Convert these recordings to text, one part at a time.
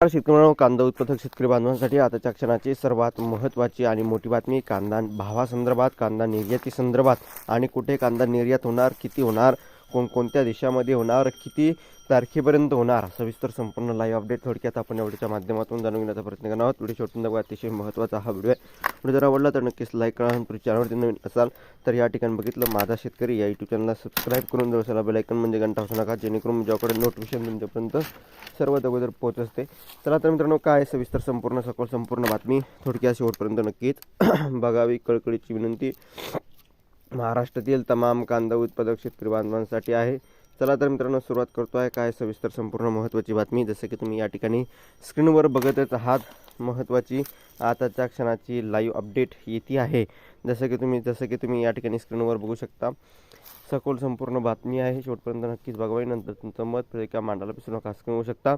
शेतकऱ्यांना कांदा उत्पादक शेतकरी बांधवांसाठी आताच्या क्षणाची सर्वात महत्त्वाची आणि मोठी बातमी कांदा भावासंदर्भात कांदा निर्याती संदर्भात आणि कुठे कांदा निर्यात होणार किती होणार कोणकोणत्या देशामध्ये होणार किती तारखेपर्यंत होणार. सविस्तर संपूर्ण लाईव्ह अपडेट थोडक्यात आपण एवढ्याच्या माध्यमातून जाणून घेण्याचा प्रयत्न करणार आहोत. व्हिडिओ शेवटून दाखवा अतिशय महत्त्वाचा हा व्हिडिओ आहे. व्हिडिओ जर आवडला तर नक्कीच लाईक करा. आणि तुम्ही चॅनलवरती नवीन असाल तर या ठिकाणी बघितलं माझा शेतकरी या यूट्यूब चॅनलला सबस्क्राईब करून जवळ बेल बेलायकन म्हणजे घंटा असू नका. जेणेकरून माझ्याकडे नोटिफिकेशन तुमच्यापर्यंत सर्वात अगोदर पोहोच असते. चला तर मित्रांनो काय सविस्तर संपूर्ण सखोल संपूर्ण बातमी? थोडक्या शेवटपर्यंत नक्कीच बघावी कळकळीची विनंती. महाराष्ट्रातील तमाम कांदा उत्पादक शेतकरी बांधवांसाठी आहे. चला तर मित्रांनो सुरुवात करतो आहे काय सविस्तर संपूर्ण महत्त्वाची बातमी. जसं की तुम्ही या ठिकाणी स्क्रीनवर बघतच आहात महत्त्वाची आताच्या क्षणाची लाईव्ह अपडेट येते आहे. जसं की तुम्ही जसं की तुम्ही या ठिकाणी स्क्रीनवर बघू शकता. सखोल संपूर्ण बातमी आहे. शेवटपर्यंत नक्कीच बघावी. नंतर तुमचं मत प्रतिका मांडायला विसरू नका स्क्रीन होऊ शकता.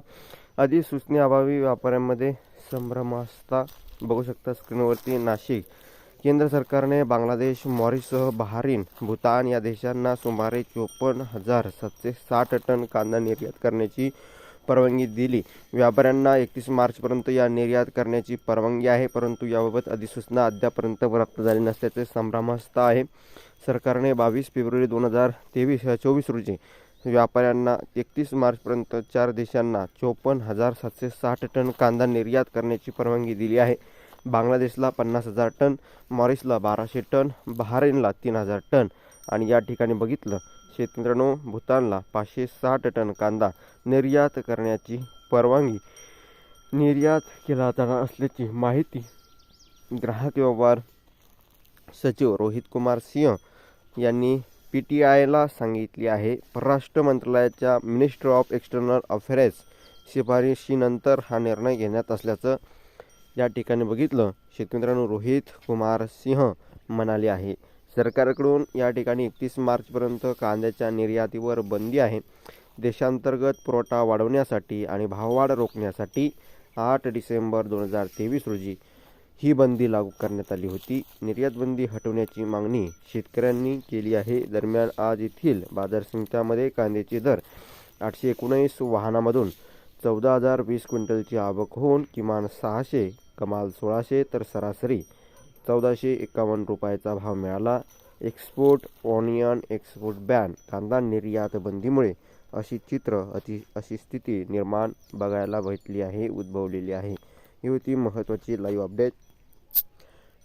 आधी सूचनेअभावी व्यापाऱ्यांमध्ये संभ्रमास्ता बघू शकता. स्क्रीनवरती नाशिक. केंद्र सरकारने बांगलादेश मॉरिसह बहारीन भूतान या देशांना सुमारे चोपन्न हजार सातशे साठ टन कांदा निर्यात करण्याची परवानगी दिली. व्यापाऱ्यांना एकतीस मार्चपर्यंत या निर्यात करण्याची परवानगी आहे परंतु याबाबत अधिसूचना अद्यापर्यंत प्राप्त झाली नसल्याचे संभ्रमस्थ आहे. सरकारने बावीस फेब्रुवारी दोन हजार तेवीस चोवीस रोजी व्यापाऱ्यांना एकतीस मार्चपर्यंत चार देशांना चोपन्न हजार सातशे साठ टन कांदा निर्यात करण्याची परवानगी दिली आहे. बांगलादेशला पन्नास हजार टन मॉरिसला बाराशे टन बहारीनला तीन हजार टन आणि या ठिकाणी बघितलं शेतकऱ्यांनो भूतानला पाचशे साठ टन कांदा निर्यात करण्याची परवानगी निर्यात केला जाणार असल्याची माहिती ग्राहक व्यवहार सचिव रोहित कुमार सिंह यांनी पी टी आयला सांगितली आहे. परराष्ट्र मंत्रालयाच्या मिनिस्टर ऑफ एक्सटर्नल अफेअर्स शिफारशीनंतर हा निर्णय घेण्यात असल्याचं या ठिकाणी बघितलं शेतकऱ्यांनो रोहित कुमार सिंह म्हणाले आहे सरकारकडून या ठिकाणी एकतीस मार्चपर्यंत कांद्याच्या निर्यातीवर बंदी आहे. देशांतर्गत पुरवठा वाढवण्यासाठी आणि भाववाढ रोखण्यासाठी आठ डिसेंबर दोन हजार तेवीस रोजी ही बंदी लागू करण्यात आली होती. निर्यात बंदी हटवण्याची मागणी शेतकऱ्यांनी केली आहे. दरम्यान आज येथील बाजार समित्यामध्ये कांद्याचे दर आठशे एकोणीस वाहनामधून चौदा हजार वीस क्विंटलची आवक होऊन किमान सहाशे कमाल सोळाशे तर सरासरी चौदाशे एकावन्न रुपयाचा भाव मिळाला. एक्सपोर्ट ऑनियन एक्सपोर्ट बॅन कांदा निर्यात बंदीमुळे अशी चित्र अति अशी स्थिती निर्माण बघायला भेटली आहे उद्भवलेली आहे. ही होती महत्त्वाची लाईव्ह अपडेट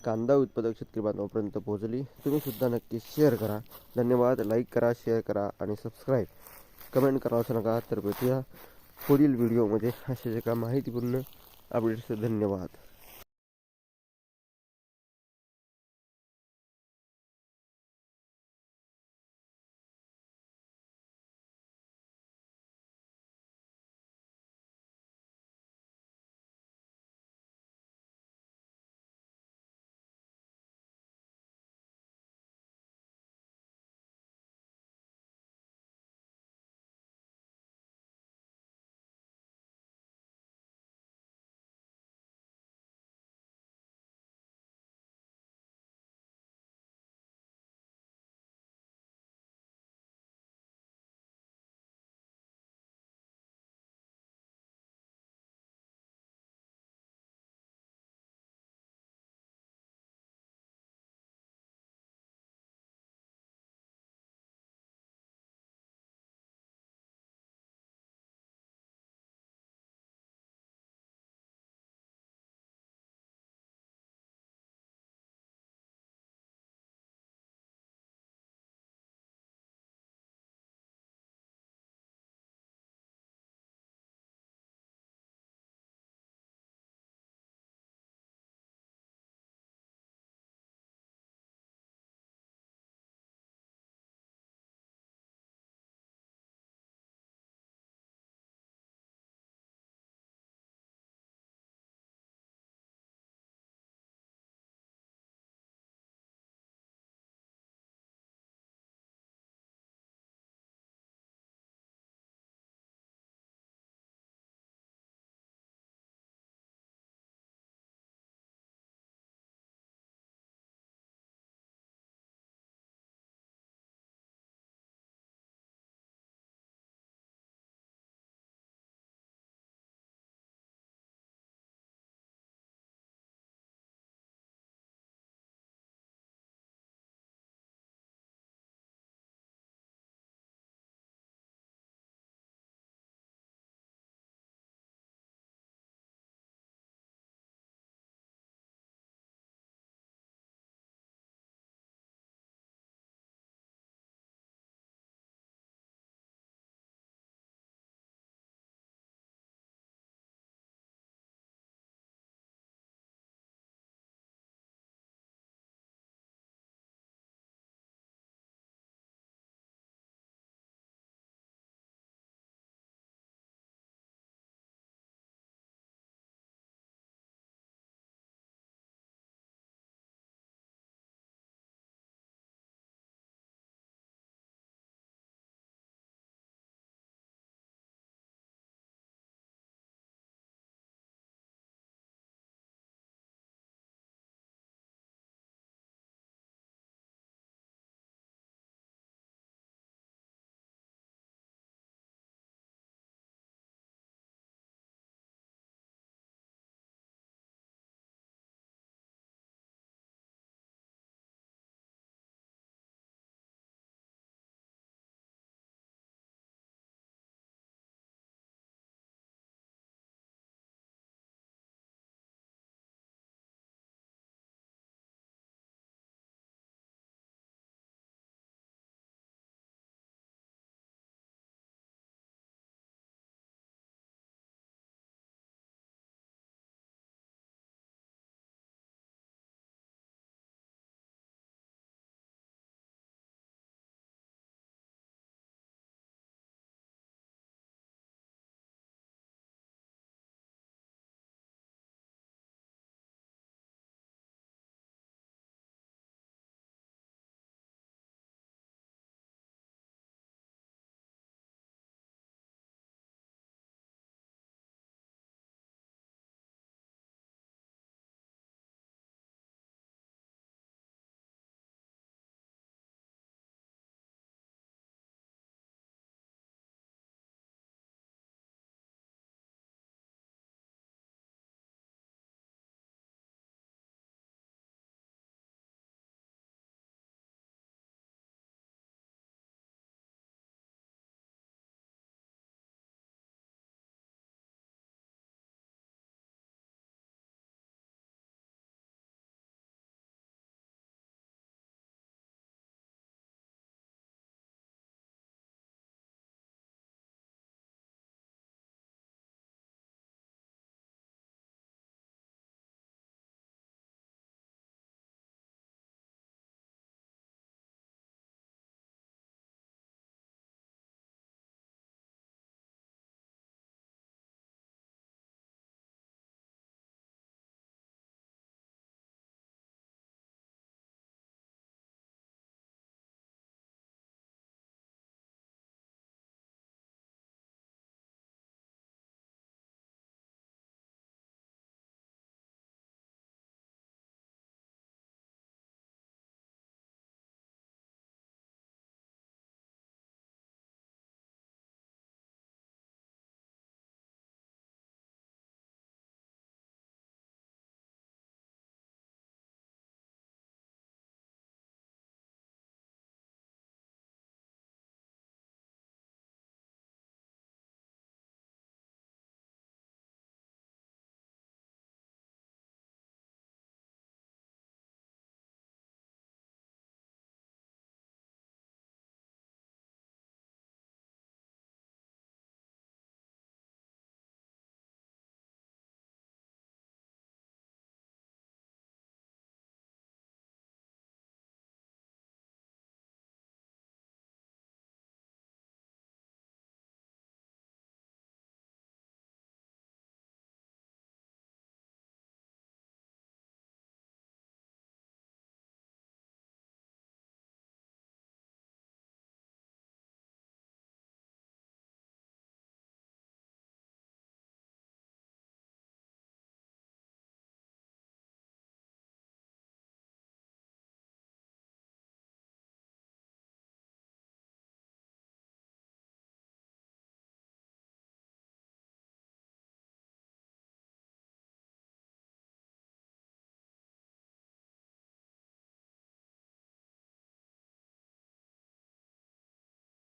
कांदा उत्पादक शेतकरी बांधवापर्यंत पोहोचली. तुम्हीसुद्धा नक्की शेअर करा. धन्यवाद. लाईक करा शेअर करा आणि सबस्क्राईब कमेंट करा असं नका तर भेटूया. पुढील व्हिडिओमध्ये अशा जे का माहितीपूर्ण अपडेट्स धन्यवाद.